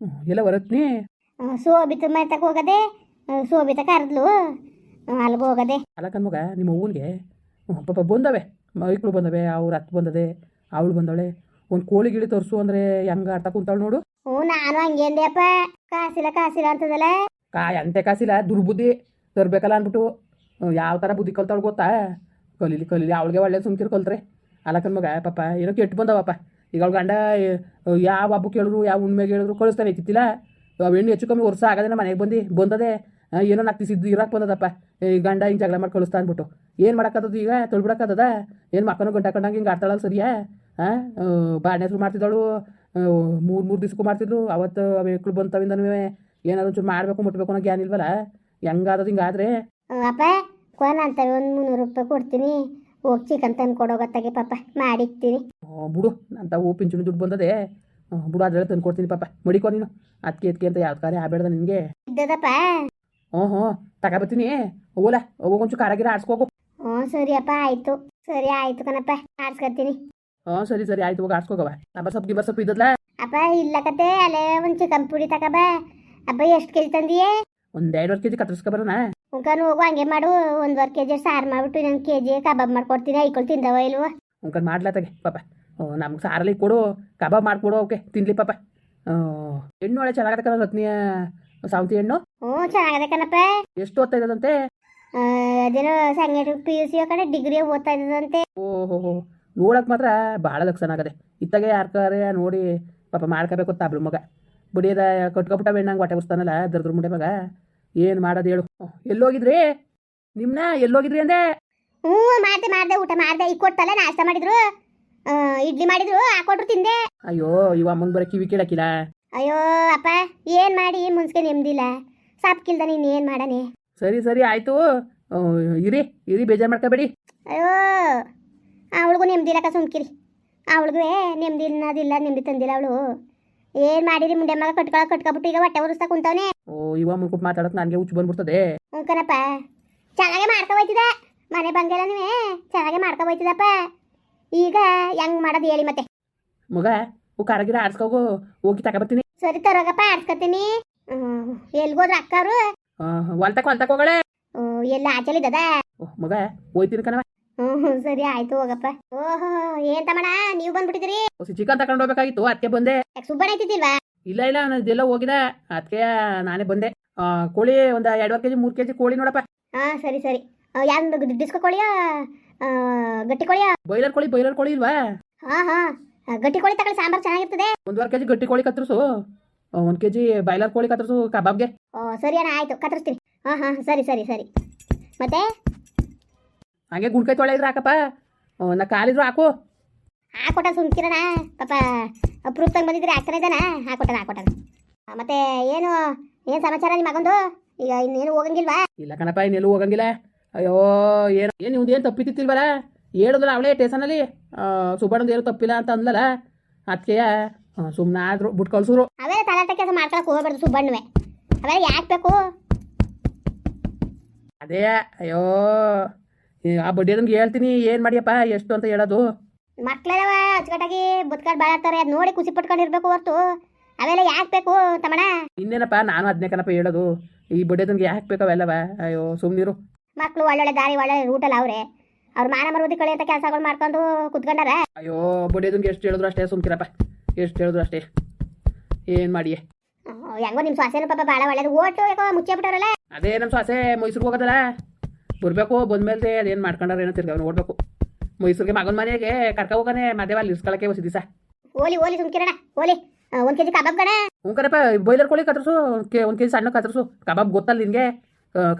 ಎಲ್ಲ ಹೊರತ್ನಿ? ಸೋಬಿತ ಮೈತಕ್ಕೆ ಹೋಗದೆ ಸೋಬಿತ ಕರೆದ್ಲು. ಅಲ್ಲಿಗೆ ಹೋಗದೆ. ಅಲ್ಲ ಕಣ್ಮಗ ನಿಮ್ಮ ಅವ್ವನಿಗೆ? ಪಾಪ ಬಂದವೆ. ಮೈಕ್ಳು ಬಂದವೆ ಅವ್ರ ಹತ್ತು ಬಂದದೆ ಅವಳು ಬಂದವಳೆ. ಒಂದು ಕೋಳಿ ಗಿಳಿ ತೋರಿಸು ಅಂದ್ರೆ ಹೆಂಗ ಆಡ್ತಾ ಕುಂತಾಳು ನೋಡು. ಹ್ಞೂ ನಾನು ಹಂಗೆ ಅಂದೆಯಪ್ಪ ಕಾಸಿಲ್ಲ ಕಾಸಿಲ್ಲ ಅಂತದಲ್ಲ. ಕಾಯ ಅಂತೆ ಕಾಸಿಲ್ಲ ದುರ್ಬುದ್ಧಿ. ತರ್ಬೇಕಲ್ಲ ಅಂದ್ಬಿಟ್ಟು ಯಾವ ಥರ ಬುದ್ಧಿ ಕಲ್ತಾಳು ಗೊತ್ತಾ? ಕಲೀಲಿ ಕಲೀಲಿ ಅವಳಿಗೆ ಒಳ್ಳೆ ಸುಮ್ಕಿರು ಕಲ್ತ್ರೆ. ಅಲ್ಲ ಕಣ್ಮಗ ಪಾಪ ಏನೋ ಕೆಟ್ಟು ಬಂದವಪ್ಪ ಈಗ ಅವ್ಳು ಗಂಡ ಯಾವ ಹಬ್ಬಕ್ಕೆ ಹೇಳಿದ್ರು ಯಾವ ಉಣ್ಮೆ ಹೇಳಿದ್ರು ಕಳಿಸ್ತಾನೆ ಇತ್ತಿಲ್ಲ ಅವು ಹೆಣ್ಣು ಹೆಚ್ಚು ಕಮ್ಮಿ ವರ್ಷ ಆಗದೆ ಮನೆಗೆ ಬಂದು, ಬಂದದೆ ಏನೋ ನಕ್ತಿಸಿದ್ದು ಇರಕ್ಕೆ ಬಂದದಪ್ಪ. ಈ ಗಂಡ ಹಿಂಗೆ ಜಗಳ ಮಾಡಿ ಕಳಿಸ್ತಾ ಅಂದ್ಬಿಟ್ಟು. ಏನು ಮಾಡೋಕ್ಕದ ಈಗ? ತೊಳ್ಬಿಡಕ್ಕದ ಏನು ಮಕ್ಕಳು ಗಂಟ ಕಂಡಂಗೆ ಹಿಂಗೆ ಆಡ್ತಾಳಲ್ಲ ಸರಿಯಾ? ಹಾಂ ಬಾಣೆ ಹೆಸರು ಮಾಡ್ತಿದ್ದಳು ಮೂರು ಮೂರು ದಿವ್ಸಕ್ಕೂ ಮಾಡ್ತಿದ್ಲು. ಅವತ್ತು ಮಕ್ಕಳು ಬಂತವಿಂದನೂ ಏನಾದ್ರು ಒಂಚೂರು ಮಾಡಬೇಕು, ಮುಟ್ಬೇಕು ಅನ್ನೋ ಜ್ಞಾನ ಇಲ್ವಲ್ಲ? ಹೆಂಗಾದದು ಹಿಂಗಾದ್ರೆ? ಅಪ್ಪ, ಕೋನ ಅಂತ ಒಂದು ಮುನ್ನೂರು ರೂಪಾಯಿ ಕೊಡ್ತೀನಿ. ಹೋಗಿ ಚಿಕನ್ ತಂದು ಕೊಡೋಗತ್ತಾಗೆ ಪಾಪ ಮಾಡಿಕ್ತೀನಿ. ಓ ಬಿಡು ಅಂತ ಹೂ ಪಿಂಚಣಿ ದುಡ್ಡು ಬಂದದೆ. ಬಿಡು ಅದ್ರಲ್ಲಿ ತಂದು ಕೊಡ್ತೀನಿ ಪಾಪ. ಮಡಿಕೋ ನೀನು. ಅದಕ್ಕೆ ಅದಕ್ಕೆ ಅಂತ ಯಾವ್ದು ಕಾರ್ಯ ಆಬೇಡ್ದ ನಿನಗೆ. ಇದ್ದದಪ್ಪ. ಹ್ಞೂ ಹ್ಞೂ ತಗೊಬತ್ತೀನಿ ಹೋಗಲ್ಲ ಹೋಗೋಂಚು ಕಾರಾಗಿರ ಆಡ್ಸ್ಕೋಗು. ಹ್ಞೂ ಸರಿ ಅಪ್ಪ ಆಯ್ತು. ಸರಿ ಆಯ್ತು ಕಣಪ್ಪ ಆಡ್ಸ್ಕೊತೀನಿ ಹ್ಞೂ ಸರಿ ಸರಿ ಆಯ್ತು ಹೋಗಿ ಆಡ್ಸ್ಕೋಗವ ನಂಬರ್ ಸೊಪ್ಪು ಗಿಬ್ಬರ್ ಸೊಪ್ಪು ಇದ್ದದ್ಲ? ಅಪ್ಪ ಇಲ್ಲ ಕತೆ ಅಲ್ಲೇ ಒಂದು ಚಿಕನ್ ಪುಡಿ ತಕಬ ಅಪ್ಪ ಎಷ್ಟು ಕೆಜಿ ತಂದಿಯೇ? ಒಂದು ಎರಡುವರೆ ಕೆ ಜಿ ಕತ್ತರಿಸ್ಕೊಬರೋಣ ಉಂಕನ್ ಹೋಗು ಹಂಗೆ ಮಾಡು. ಒಂದುವರೆ ಕೆ ಜಿ ಸಾರು ಮಾಡ್ಬಿಟ್ಟು ಇನ್ನೊಂದು ಕೆ ಜಿ ಕಬಾಬ್ ಮಾಡ್ಕೊಡ್ತೀನಿ ಐಕೊಳ್ ತಿಂದವ ಇಲ್ವ? ಉಂಕನ್ ಮಾಡ್ಲತ್ತಾಗೆ ಪಾಪ. ನಮ್ಗೆ ಸಾರಲಿ ಕೊಡು. ಕಬಾಬ್ ಮಾಡ್ಕೊಡು ಓಕೆ. ತಿನ್ಲಿ ಪಾಪ. ಹೆಣ್ಣು ಒಳ್ಳೆ ಚೆನ್ನಾಗತ್ತೆ ರತ್ನಿಯ ಸಾವಂತಿ ಹೆಣ್ಣು? ಹ್ಞೂ ಚೆನ್ನಾಗದೆ ಕಣಪ್ಪ. ಎಷ್ಟು ಓದ್ತಾ ಇದ್ದದಂತೆ? ಅದೇನೋ ಸಂಗೀತ ಪಿ ಯು ಸಿ ಕಡೆ ಡಿಗ್ರಿ ಓದ್ತಾ ಇದ್ದದಂತೆ. ಓಹೋ ಹೋ ನೋಡಕ್ಕೆ ಮಾತ್ರ ಭಾಳ ಲಕ್ಷಣ ಆಗದೆ. ಇತ್ತಾಗೆ ಯಾರ್ಕಾರ ನೋಡಿ ಪಾಪ ಮಾಡ್ಕೋಬೇಕು ತಾಬ್ಳು ಮಗ. ಬುಡಿಯದ ಕಟ್ಕೊಬಿಟ್ಟ ನಂಗೆ ಹೊಟ್ಟೆ ಉಸ್ತಾನಲ್ಲ ದರ್ದ್ರ ಮುಂಡೆ ಮಗ. ಏನು ಮಾಡೋದು ಹೇಳು. ಎಲ್ಲೋಗಿದ್ರಿ? ನಿಮ್ನ ಎಲ್ಲೋಗಿದ್ರಿ ಅಂದೆ? ಹ್ಞೂ ಮಾಡ್ದೆ ಮಾಡ್ದೆ ಊಟ ಮಾಡ್ದೆ. ಈಗ ಕೊಟ್ಟಲ್ಲ ನಾಷ್ಟ ಮಾಡಿದ್ರು. ಇಡ್ಲಿ ಮಾಡಿದ್ರು ಹಾಕೊಟ್ರು ತಿಂದೆ. ಅಯ್ಯೋ ಇವ ಅಮ್ಮಂಗೆ ಬರೋ ಕಿವಿ ಕೇಳಕ್ಕಿಲ್ಲ ಅಯ್ಯೋ ಅಪ್ಪ ಏನು ಮಾಡಿ? ಮುನ್ಸ್ಕೆ ನೆಮ್ಮದಿಲ್ಲ ಸಾಪ್ಕಿಲ್ದ ನೀನು ಏನು ಮಾಡನೆ? ಸರಿ ಸರಿ ಆಯಿತು. ಇರಿ ಇರಿ ಬೇಜಾರು ಮಾಡ್ಕೋಬೇಡಿ. ಅಯ್ಯೋ ಅವಳಿಗೂ ನೆಮ್ಮದಿಲ್ಲ ಸುಮ್ಕಿರಿ. ಅವಳಿಗೂ ನೆಮ್ಮದಿ ಅನ್ನೋದಿಲ್ಲ ನೆಮ್ಮದಿ ತಂದಿಲ್ಲ ಅವಳು. ಏನು ಮಾಡಿರಿ ಮುಂಡೆ ಮಗ? ಕಟ್ಕೊಳ ಕಟ್ಕೊಬಿಟ್ಟು ಈಗ ಹೊಟ್ಟೆ ಉರಿಸ್ತಾ ಕುಂತವನೆ. ಓ ಇವ ಮುನ್ಕುಟ್ ಮಾತಾಡೋಕೆ ನನಗೆ ಹುಚ್ಚು ಬಂದ್ಬಿಡ್ತದೆ. ಹ್ಞೂ ಕಣಪ್ಪ. ಚೆನ್ನಾಗೆ ಮಾಡ್ಕೊ ಹೋಯ್ತಿದ. ಮನೆ ಬಂಗೆಲ್ಲ ನೀವೇ ಚೆನ್ನಾಗೆ ಮಾಡ್ಕೊ ಹೋಯ್ತಿದಪ್ಪ. ಈಗ ಹೆಂಗ್ ಮಾಡೋದು ಹೇಳಿ ಮತ್ತೆ. ಮಗ ಉ ಕರಗಿರ ಆಡ್ಸ್ಕೋಗು ಹೋಗಿ. ತಗೊಬತ್ತೀನಿ ಸರಿ ತರೋಗಪ್ಪ ಆಡ್ಸ್ಕೊತೀನಿ. ಎಲ್ಗೋದ್ರ ಅಕ್ಕ ಅವರು ಹೊಲ್ತಕ್ಕೆ ಹೊಲ್ತಕ್ಕೆ ಹೋಗಳೆ. ಎಲ್ಲ ಆಚಲಿದ್ದದ? ಮಗ ಹೋಯ್ತೀನಿ ಕಣವ. ಹ್ಞೂ ಸರಿ ಆಯ್ತು ಹೋಗಪ್ಪ. ಓಹೋ ಏನ್ ತಮ್ಮಣ ನೀವು ಬಂದ್ಬಿಟ್ಟಿದ್ರಿ ಹೊಸ ಚಿಕನ್ ತಗೊಂಡು ಹೋಗ್ಬೇಕಾಗಿತ್ತು ಅದಕ್ಕೆ ಬಂದೆ. ಯಾಕೆ ಸುಬ್ಬಣ್ಣ ಐತಿದ್ದಿಲ್ವಾ ಇಲ್ಲ ಇಲ್ಲ ನಾನು ಇದೆಲ್ಲ ಹೋಗಿದೆ ಅದಕ್ಕೆ ನಾನೇ ಬಂದೆ. ಆ, ಕೋಳಿ ಒಂದು ಎರಡುವರೆ ಕೆಜಿ ಮೂರು ಕೆಜಿ ಕೋಳಿ ನೋಡಪ್ಪ. ಹಾ ಸರಿ ಸರಿ. ಯಾರು ಡಿಸ್ಕೋ ಕೋಳಿಯ? ಗಟ್ಟಿ ಕೋಳಿಯಾ? ಬಾಯ್ಲರ್ ಕೋಳಿ ಬಾಯ್ಲರ್ ಕೋಳಿ ಇಲ್ವಾ? ಹಾ ಹಾ. ಆ, ಗಟ್ಟಿ ಕೋಳಿ ತಗೊಳ್ಳಿ ಸಾಂಬಾರ್ ಚೆನ್ನಾಗಿರ್ತದೆ. ಒಂದುವರೆ ಕೆಜಿ ಗಟ್ಟಿ ಕೋಳಿ ಕತ್ತರಿಸು. ಒಂದು ಕೆಜಿ ಬಾಯ್ಲರ್ ಕೋಳಿ ಕತ್ತರಿಸು ಕಬಾಬ್ಗೆ. ಓ ಸರಿ ಅಣ್ಣ ಆಯ್ತು. ಕತ್ತರಿಸ್ತೀನಿ. ಹಾ ಹಾ ಸರಿ ಸರಿ ಸರಿ. ಮತ್ತೆ? ಹಂಗೆ ಗುಂಡ್ಕೈ ತೊಳೆ ಇದ್ರೆ ಹಾಕಪ್ಪ. ನಾ ಕಾಲಿದ್ರು ಹಾಕು. ಹಾಕೊಟ್ಟ ಸುಮ್ಕಿರಣ. ಪಾಪ ಅಪ್ರೂಪ್ ತಂಗ್ ಬಂದಿದ್ರೆ ಆಗ್ತಾನೆ ಇದ್ದಾನ. ಹಾಕೊಟ್ಟಾನ ಆ, ಮತ್ತೆ ಏನು ಏನು ಸಮಾಚಾರ ನಿಮ್ಮ ಮಗಂದು? ಈಗ ಇನ್ನೇನು ಹೋಗಂಗಿಲ್ವಾ? ಇಲ್ಲ ಕಣಪ್ಪ ಇನ್ನೆಲ್ಲೂ ಹೋಗಂಗಿಲ್ಲ. ಅಯ್ಯೋ ಏನು ಏನು ಇವ್ದು ಏನು ತಪ್ಪಿತ್ತಿಲ್ವಲ್ಲ ಹೇಳಿದ್ರಲ್ಲ ಅವಳೇ ಟೇಷನಲ್ಲಿ ಸುಬ್ಬಣ್ಣದ ಏನು ತಪ್ಪಿಲ್ಲ ಅಂತ ಅಂದ್ಲಲ್ಲ ಅದಕ್ಕೆ ಸುಮ್ಮನೆ ಆದ್ರು ಬಿಟ್ಟು ಕಳ್ಸಿದ್ರು. ಅವೇ ತಲಾಟೆ ಕೆಲಸ ಮಾಡ್ಕೊಳಕ್ಕೆ ಹೋಗ್ಬಾರ್ದು ಸುಬ್ಬಣ್ಣವೆ. ಅವೇ ಯಾಕೆ ಬೇಕು? ಅದೇ ಅಯ್ಯೋ ಆ ಬಡ್ಡಿ ನಮ್ಗೆ ಹೇಳ್ತೀನಿ ಏನು ಮಾಡಿಯಪ್ಪ ಎಷ್ಟು ಅಂತ ಹೇಳೋದು? ಮಕ್ಳೆಲ್ಲವ ಅಚ್ಚುಕಟ್ಟಾಗಿ ಬದುಕಾಡ್ ಬಾಳಾಡ್ತಾರೆ ಅದು ನೋಡಿ ಖುಷಿ ಪಟ್ಕೊಂಡಿರ್ಬೇಕು ಹೊರ್ತು. ಅವೆಲ್ಲ ಯಾಕೆ ಬೇಕು ತಮ್ಮಣ ಇನ್ನೇನಪ್ಪ ನಾನು ಅದನ್ನೇ ಕಣಪ್ಪ ಹೇಳೋದು. ಈ ಬಡ್ಡಿ ಯಾಕೆ ಬೇಕು ಅವೆಲ್ಲವ? ಅಯ್ಯೋ ಸುಮ್ಮನಿರು ಮಕ್ಳು ಒಳ್ಳೊಳ್ಳೆ ದಾರಿ ಒಳ್ಳೆ ರೂಟಲ್ಲ ಅವ್ರೆ. ಅವ್ರ ಮಾನ ಮರುದಿ ಕಳೆಯಂತ ಕೆಲಸಗಳು ಮಾಡ್ಕೊಂಡು ಕುತ್ಕೊಂಡಾರ? ಅಯ್ಯೋ ಬಡ್ಡಿ ಎಷ್ಟು ಹೇಳಿದ್ರು ಅಷ್ಟೇ ಸುಮ್ಕಿರಪ್ಪ ಎಷ್ಟು ಹೇಳಿದ್ರು ಅಷ್ಟೇ. ಏನ್ ಮಾಡಿಯೇ? ಹೆಂಗೋ ನಿಮ್ಮ ಸ್ವಾಸೇನು ಪಾಪ ಭಾಳ ಒಳ್ಳೇದು. ಓಟು ಯಾಕೋ ಮುಚ್ಚೆ ಬಿಟ್ಟವ್ರಲ್ಲ ಅದೇ ನಮ್ಮ ಸ್ವಾಸೆ ಮೈಸೂರಿಗೆ ಹೋಗೋದಲ್ಲ. ಬರಬೇಕು ಬಂದ್ಮೇಲೆ ಅದೇನು ಮಾಡ್ಕೊಂಡಾರ ಏನೋ ತಿರ್ಗಾವ್ ನೋಡ್ಬೇಕು ಮೈಸೂರಿಗೆ ಮಗನ ಮನೆಗೆ ಕರ್ಕ ಹೋಗನೆ ಮದೇವ ಅಲ್ಲಿ ಇರ್ಸ್ಕೊಳಕ್ಕೆ ಹೊಸ ದಿವಸ ಓಲಿ ಓಲಿ ಸುಮ್ಕಿರಣ ಓಲಿ. ಒಂದು ಕೆಜಿ ಕಬಾಬ್ ಗಣ ಹ್ಞೂ ಕರೆಪ್ಪ ಬಾಯ್ಲರ್ ಕೋಳಿ ಕತ್ತರಿಸು ಒಂದು ಕೆಜಿ ಸಣ್ಣ ಕತ್ತರಿಸು. ಕಬಾಬ್ ಗೊತ್ತಲ್ಲ ನಿನಗೆ?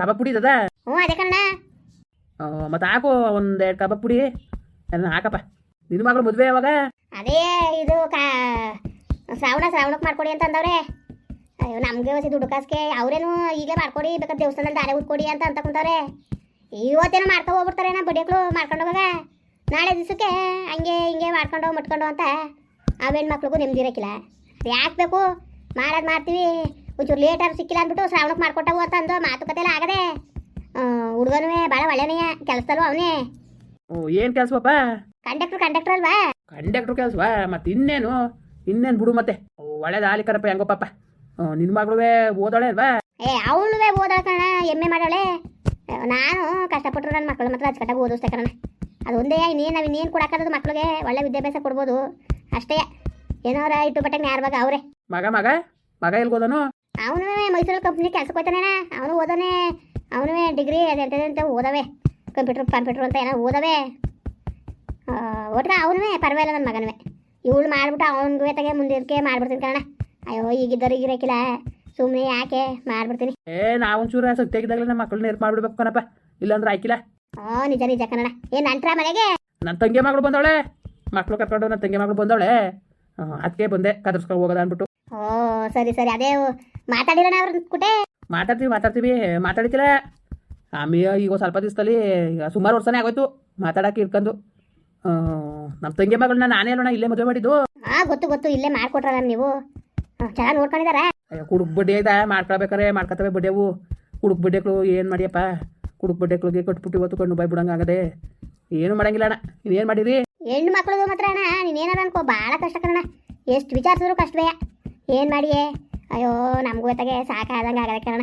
ಕಬಾಬ್ ಪುಡಿ ಇದ್ದದ ಹ್ಞೂ ಅದೇ ಕಣ್ಣ ಮತ್ತೆ ಹಾಕು ಒಂದು ಎರಡು ಕಬಾಬ್ ಪುಡಿ. ಅದನ್ನ ಹಾಕಪ್ಪ. ನಿನ್ನ ಮಗಳು ಮದುವೆ ಯಾವಾಗ? ಅದೇ ಇದು ಕಾ ಶ್ರಾವಣ ಶ್ರಾವಣಕ್ಕೆ ಮಾಡ್ಕೊಡಿ ಅಂತ ಅಂದವ್ರೆ. ಅಯ್ಯೋ ನಮಗೆ ಹೊಸ ದುಡ್ಡು ಕಾಸ್ಗೆ ಅವ್ರೇನು ಈಗಲೇ ಮಾಡ್ಕೊಡಿ ಬೇಕಾದ್ರೆ ದೇವಸ್ಥಾನದಲ್ಲಿ ದಾರೆ ಉಟ್ಕೊಡಿ ಅಂತ ಅಂತ ಕುಂತವ್ರೆ. ಇವತ್ತೇನೋ ಮಾಡ್ಕೊ ಹೋಗ್ಬಿಡ್ತಾರೆ ನಾ ಬಡಿಯಕ್ಳು ಮಾಡ್ಕೊಂಡು ಹೋಗಾಗ ನಾಳೆ ದಿವಸಕ್ಕೆ ಹಂಗೆ ಹಿಂಗೆ ಮಾಡ್ಕೊಂಡು ಮಟ್ಕೊಂಡು ಅಂತ ಆ ಹೆಣ್ಮಕ್ಳಿಗೂ ನೆಮ್ಮದಿ ಇರೋಕ್ಕಿಲ್ಲ. ಅದು ಯಾಕೆ ಬೇಕು? ಮಾಡೋದು ಮಾಡ್ತೀವಿ. ಒಂಚೂರು ಲೇಟಾರು ಸಿಕ್ಕಿಲ್ಲ ಅಂದ್ಬಿಟ್ಟು ಶ್ರಾವಣಕ್ಕೆ ಮಾಡ್ಕೊಟ್ಟವು ಅಂತ ಅಂದು ಮಾತುಕತೆ ಎಲ್ಲ ಆಗದೆ. ಹುಡುಗನೂ ಭಾಳ ಒಳ್ಳೆನೇ ಕೆಲಸದಲ್ವ ಅವನೇ. ಓ ಏನು ಕೆಲಸವಪ್ಪ ಕಂಡಕ್ಟರ್ ಕಂಡಕ್ಟ್ರ್ ಅಲ್ವಾ? ಕಂಡಕ್ಟ್ರು ಕೆಲಸವಾ? ಮತ್ತೆ ಇನ್ನೇನು? ಇನ್ನೇನು ಬಿಡು ಮತ್ತೆ. ಒಳ್ಳೇದು ಆಲಿಕರಪ್ಪ ಹೆಂಗೋ ಪಾಪ. ನಿನ್ನ ಮಗಳುವೆ ಓದಾಳೆ ಅಲ್ವಾ? ಏ ಅವಳುವೆ ಓದಾಳ ಕಣ ಎಮ್ಮೆ ಮಾಡಾಳೆ. ನಾನು ಕಷ್ಟಪಟ್ಟರು ನನ್ನ ಮಕ್ಕಳು ಮಾತ್ರ ಅಚ್ಚುಕಟ್ಟಾಗಿ ಓದಿಸ್ತೇ ಕಣ ಅದು ಒಂದೇ ಇನ್ನೇನು ನಾವು ಇನ್ನೇನು ಕೊಡಕ್ಕಾಗದು ಮಕ್ಳಿಗೆ ಒಳ್ಳೆ ವಿದ್ಯಾಭ್ಯಾಸ ಕೊಡ್ಬೋದು. ಅಷ್ಟೇ. ಏನೋರ ಇಟ್ಟು ಬಟ್ಟೆ ನ್ಯಾರವಾಗ ಅವರೇ. ಮಗ ಮಗ? ಮಗ ಎಲ್ಗೋದನು ಅವನು ಮೈಸೂರು ಕಂಪ್ನಿ ಕೆಲ್ಸಕ್ಕೆ ಹೋಗ್ತಾನೆ ಅವನು ಓದೋನೆ ಅವನು ಡಿಗ್ರಿ ಅಂತ ಓದವೆ. ಕಂಪ್ಯೂಟರ್ ಕಂಪ್ಯೂಟರ್ ಅಂತ ಏನೋ ಓದವೆ. ಒಟ್ರೆ ಅವನು ಪರವಾಗಿಲ್ಲ ನನ್ನ ಮಗನವೇ. ಇವಳು ಮಾಡ್ಬಿಟ್ಟು ಅವನಿಗೆ ತೆಗೆ ಮುಂದಿರ್ಕೆ ಮಾಡ್ಬಿಡ್ತೀನಿ ಕಣ ಅಯ್ಯೋ ಈಗಿದ್ದರು ಈಗಿರಕ್ಕಿಲ್ಲ ಸುಮ್ಮನೆ ಯಾಕೆ ಮಾಡ್ಬಿಡ್ತೀನಿ ಏ ನಾವು ಒಂಚೂರ ಆಗಿದ್ದಾಗಲೇ ನಮ್ಮ ಮಕ್ಕಳನ್ನ ನೆರ್ಪು ಮಾಡ್ಬಿಡ್ಬೇಕು ಕಣಪ್ಪ. ಇಲ್ಲಾಂದ್ರೆ ಆಯ್ಕಿಲ್ಲ. ಓ ನಿಜ ನಿಜ ಕನ್ನಡ. ಏನ್ ನಂಟ್ರ ಮನೆಗೆ? ನನ್ನ ತಂಗಿ ಮಗಳು ಬಂದವಳೆ. ಮಕ್ಕಳು ಕರ್ಕೊಂಡು ನನ್ನ ತಂಗಿ ಮಗಳು ಬಂದವಳೆ. ಅದಕ್ಕೆ ಬಂದೆ ಕದರ್ಸ್ಕೊಂಡು ಹೋಗೋದ ಅಂದ್ಬಿಟ್ಟು. ಓ ಸರಿ ಸರಿ. ಅದೇ ಮಾತಾಡಿರೋಣ ಅವ್ರ ಕುಟೆ? ಮಾತಾಡ್ತೀವಿ ಮಾತಾಡ್ತೀವಿ. ಮಾತಾಡಿತಿಲ್ಲ ಆಮೇಲೆ ಈಗ ಸ್ವಲ್ಪ ದಿವಸದಲ್ಲಿ ಸುಮಾರು ವರ್ಷನೇ ಆಗೋಯ್ತು ಮಾತಾಡಕ್ಕೆ ಇಟ್ಕೊಂಡು ನಮ್ಮ ತಂಗಿ ಮಗಳನ್ನ ನಾನೇ ಅಲ್ಲೋಣ ಇಲ್ಲೇ ಮದುವೆ ಮಾಡಿದ್ದು. ಹಾ ಗೊತ್ತು ಗೊತ್ತು. ಇಲ್ಲೇ ಮಾಡ್ಕೊಟ್ರ ನೀವು. ಚೆನ್ನಾಗಿ ನೋಡ್ಕೊಂಡಿದಾರ. ಕುಡುಕ್ ಬಡ್ಡಿ ಐತಾ ಮಾಡ್ಕೊಳ್ಬೇಕಾರೆ ಮಾಡ್ಕೊತವೆ ಬಡ್ಡೆವು ಕುಡುಕ್ ಬಡ್ಡೆಗಳು ಏನು ಮಾಡಿಯಪ್ಪ? ಕುಡುಕ್ ಬಡ್ಡೆಗಳಿಗೆ ಕಟ್ಬಿಟ್ಟು ಇವತ್ತು ಕಣ್ಣು ಬೈ ಬಿಡಂಗೆ ಆಗದೆ. ಏನು ಮಾಡಂಗಿಲ್ಲ ಅಣ್ಣ. ನೀವೇನು ಮಾಡಿರಿ ಹೆಣ್ಣು ಮಕ್ಕಳದು ಮಾತ್ರ ಅಣ್ಣ. ನೀನೇನಾರ ಅನ್ಕೋ ಭಾಳ ಕಷ್ಟ ಕಣ ಎಷ್ಟು ವಿಚಾರಿಸಿದ್ರು ಕಷ್ಟವೇ. ಏನು ಮಾಡಿಯೇ? ಅಯ್ಯೋ ನಮಗೂ ಸಾಕು ಸಾಕಾದಂಗೆ ಆಗದೆ ಕಣ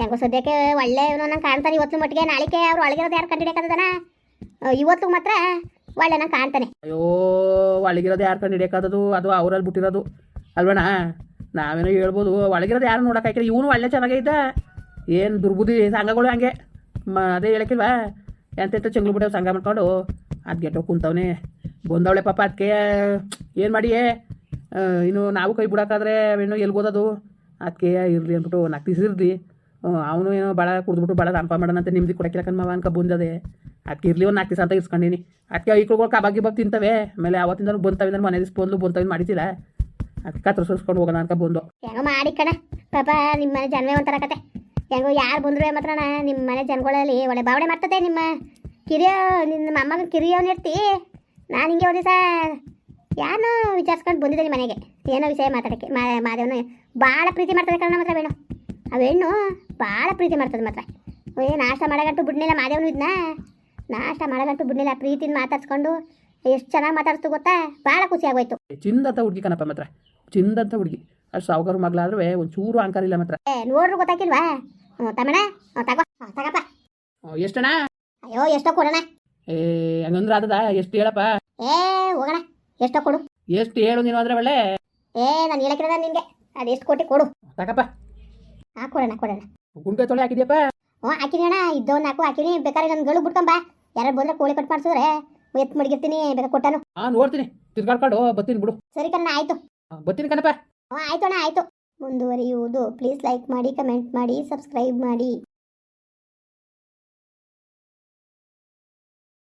ಹೆಂಗೋ ಸದ್ಯಕ್ಕೆ ಒಳ್ಳೆ ಇವನು ನಂಗೆ ಕಾಣ್ತಾನೆ ಇವತ್ತು ಮಟ್ಟಿಗೆ. ನಾಳಿಕೆ ಅವ್ರು ಒಳಗಿರೋದು ಯಾರು ಕಂಡಿಡಿಯಕ್ಕದನ ಇವತ್ತು ಮಾತ್ರ ಒಳ್ಳೆ ನಂಗೆ ಕಾಣ್ತಾನೆ. ಅಯ್ಯೋ ಒಳಗಿರೋದು ಯಾರು ಕಂಡು ಹಿಡಿಯೋಕ್ಕದು ಅದು ಅವರಲ್ಲಿ ಬಿಟ್ಟಿರೋದು. ಅಲ್ವಣ್ಣ ನಾವೇನೋ ಹೇಳ್ಬೋದು. ಒಳಗಿರೋದು ಯಾರು ನೋಡೋಕ್ಕಾಯ್ಕಿಲ್ಲ ಇವನು ಒಳ್ಳೆ ಚೆನ್ನಾಗೇ ಇದ್ದ ಏನು ದುರ್ಬುದ್ಧಿ ಸಂಘಗಳು ಹಂಗೆ. ಮ, ಅದೇ ಹೇಳಕ್ಕಿಲ್ವಾ? ಎಂತೆಂತ ಚಂಗ್ಳು ಬಿಡೋ ಸಂಘ ಮಾಡ್ಕೊಂಡು ಅದು ಗೆಟ್ಟೋ ಕುಂತವನೆ. ಬಂದವಳೆ ಪಾಪ ಅದಕ್ಕೆ ಏನು ಮಾಡಿಯೇ? ಇನ್ನು ನಾವು ಕೈ ಬಿಡೋಕ್ಕಾದ್ರೆ ಇನ್ನು ಎಲ್ಲಿ ಓದೋದು? ಅದಕ್ಕೆ ಇರಲಿ ಅಂದ್ಬಿಟ್ಟು ನಾಲ್ಕು ಇರಲಿ. ಅವನು ಏನೋ ಭಾಳ ಕುಡಿದ್ಬಿಟ್ಟು ಭಾಳ ತಂಪ ಮಾಡೋಣ ಅಂತ ನಿಮ್ದು ಕೊಡಕ್ಕಿಲ್ಲ ಕಣ್ಮವ ಅನ್ಕ ಬಂದದೆ. ಅದಕ್ಕೆ ಇರಲಿ ಒಂದು ನಾಲ್ಕು ದಿವಸ ಅಂತ ಇಸ್ಕೊಂಡಿನಿ ಅದಕ್ಕೆ ಐಕ್ಳುಗಳು ಕಬಾಗಿ ಗಿಬಾಬ್ ತಿಂತವೆ. ಆಮೇಲೆ ಅವತ್ತಿಂದ ಬಂತವಿಂದ ಮನೆ ದಿವಸ ಬಂದು ಬಂತವಿಂದ ಮಾಡಿತಿಲ್ಲ ಅದಕ್ಕೆ ಹತ್ರ ಸುರಿಸ್ಕೊಂಡು ಹೋಗೋಣ ಅನ್ಕ ಬಂದು. ಹೆಂಗೋ ಮಾಡಿ ಕಣ. ಪಾಪ ನಿಮ್ಮ ಮನೆ ಜನವೇ ಒಂಥರ ಕತೆ. ಹೆಂಗೋ ಯಾರು ಬಂದ್ರು ಮಾತ್ರ ನಿಮ್ಮ ಮನೆ ಜನಗಳಲ್ಲಿ ಒಳ್ಳೆ ಬಾವಣೆ ಮಾಡ್ತದೆ ನಿಮ್ಮ ಕಿರಿಯೋ ನಿಮ್ಮ ಮೊಮ್ಮಗ ಕಿರಿಯವನ್ ಇರ್ತಿ. ನಾನು ಹಿಂಗೆ ಒಂದು ದಿವಸ ಯಾರನ್ನೋ ವಿಚಾರಿಸ್ಕೊಂಡು ಬಂದಿದ್ದೆ ನಿಮ್ಮ ಮನೆಗೆ. ಏನೋ ವಿಷಯ ಮಾತಾಡೋಕ್ಕೆ ಮಾ ಮಾದೇವನ ಭಾಳ ಪ್ರೀತಿ ಮಾಡ್ತದೆ ಕಣ ಮಾತ್ರ ಬೇಣು ಆ ಹೆಣ್ಣು ಭಾಳ ಪ್ರೀತಿ ಮಾಡ್ತದೆ ಮಾತ್ರ. ಏ ನಾಷ್ಟ ಮಾಡಗಂಟು ಬಿಡ್ನಿಲ್ಲ ಮಾದೇವನು ಇದನ್ನ ನಾಷ್ಟ ಮಾಡಗಂಟು ಬಿಡ್ನಿಲ್ಲ ಪ್ರೀತಿನ ಮಾತಾಡ್ಸ್ಕೊಂಡು ಎಷ್ಟು ಚೆನ್ನಾಗಿ ಮಾತಾಡ್ತು ಗೊತ್ತಾ? ಭಾಳ ಖುಷಿ ಆಗೋಯ್ತು. ಚಿಂದ ಹುಡುಗಿ ಕಣಪ್ಪ ಮಾತ್ರ. ಚಿಂದಂತ ಹುಡುಗಿ. ಅಷ್ಟು ಸಾವುಕಾರ ಮಗಳಾದ್ರೆ ಒಂಚೂರು ಅಹಂಕಾರ ಇಲ್ಲ ಮಾತ್ರ. ಏ ನೋಡ್ರು ಗೊತ್ತಾಗಿಲ್ವಾ ತಮ್ಮಣ್ಣ ತಗೋ ತಗಪ್ಪ. ಎಷ್ಟಣ್ಣ? ಅಯ್ಯೋ ಎಷ್ಟೋ ಕೊಡೋಣ. ಏ ಹಂಗಂದ್ರ ಆದದ ಎಷ್ಟು ಹೇಳಪ್ಪ? ಏ ಹೋಗೋಣ. ಎಷ್ಟೋ ಕೊಡು. ಎಷ್ಟು ಹೇಳು ನೀನು ಅಂದ್ರೆ ಒಳ್ಳೆ? ಏ ನಾನು ಹೇಳಕ್ಕಿರೋದ ನಿನಗೆ? ಅದು ಎಷ್ಟು ಕೊಟ್ಟಿ ಕೊಡು. ತಗಪ್ಪ. ಹಾ ಕೊಡೋಣ ಕೊಡೋಣ. ಗುಂಡೆ ತೊಳೆ ಹಾಕಿದ್ಯಪ್ಪ? ಹ್ಞೂ ಹಾಕಿನಿ ಅಣ್ಣ. ಇದ್ದವ್ ನಾಲ್ಕು ಹಾಕಿನಿ. ಬೇಕಾದ್ರೆ ನನ್ನ ಗಳು ಬಿಡ್ಕೊಂಬ ಯಾರು ಬಂದ್ರೆ ಕೋಳಿ ಕಟ್ ಮಾಡಿಸಿದ್ರೆ ಎತ್ತು ಮಡಗಿರ್ತೀನಿ ಬೇಕಾ ಕೊಟ್ಟಾನು. ಹಾ ನೋಡ್ತೀನಿ. ತಿರ್ಗಾಡ್ಕೊಂಡು ಬರ್ತೀನಿ ಬಿಡು. ಸರಿ ಕಣ್ಣ ಆಯಿತು. ಬರ್ತೀನಿ ಕಣಪ್ಪ. ಆಯ್ತು ಅಣ್ಣ ಆಯ್ತು. ಮುಂದುವರಿಯುವುದು. ಪ್ಲೀಸ್ ಲೈಕ್ ಮಾಡಿ ಕಮೆಂಟ್ ಮಾಡಿ ಸಬ್ಸ್ಕ್ರೈಬ್ ಮಾಡಿ.